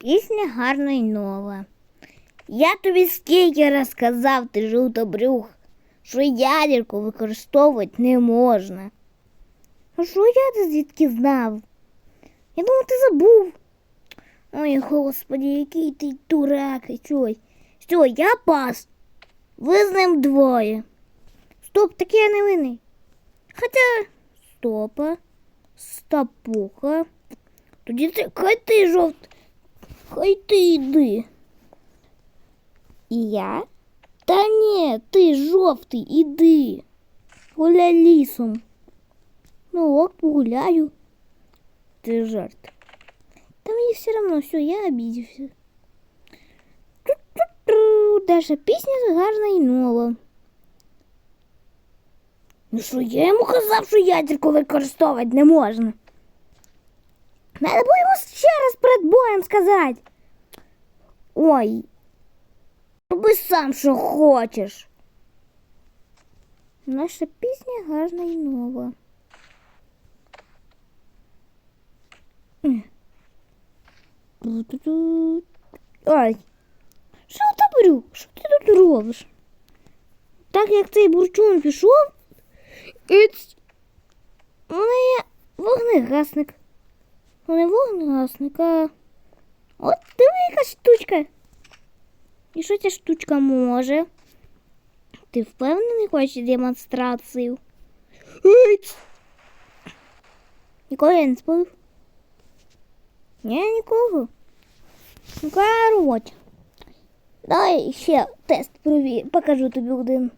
Пісня гарна й нова. Я тобі скільки раз сказав, ти жовтобрюх, що ядерку використовувати не можна. Ну що я ти звідки знав? Я думав, ти забув. Ой, господи, який ти дурак, і чой. Все, я пас. Ви з ним двоє. Стоп, так я не винний. Хоча стопа, стопуха. Тоді ти, хай ти жовт. Хай ти йди. І я? Та ні, ти жовтий, іди. Гуляй лісом. Ну ок, погуляю. Ти жарт. Та мені все равно, все, я обідівся. Ту-ту-ту. Даша пісня гарна і нова. Ну що, я йому казав, що ядерку використовувати не можна. Надо йому ще раз перед боєм сказати. Ой. Роби сам, що хочеш. Наша пісня гарна і нова. Ай. Що ти брюк? Що ти тут робиш? Так як цей бурчун пішов. У мене є вогнегасник. Ну не вогнегасник, а. От диви яка штучка. І що ця штучка може? Ти впевнений хочеш демонстрацію? Іць. Нікого я не спалив? Ні, нікого. Ну, роботі. Давай ще тест прові... покажу тобі один.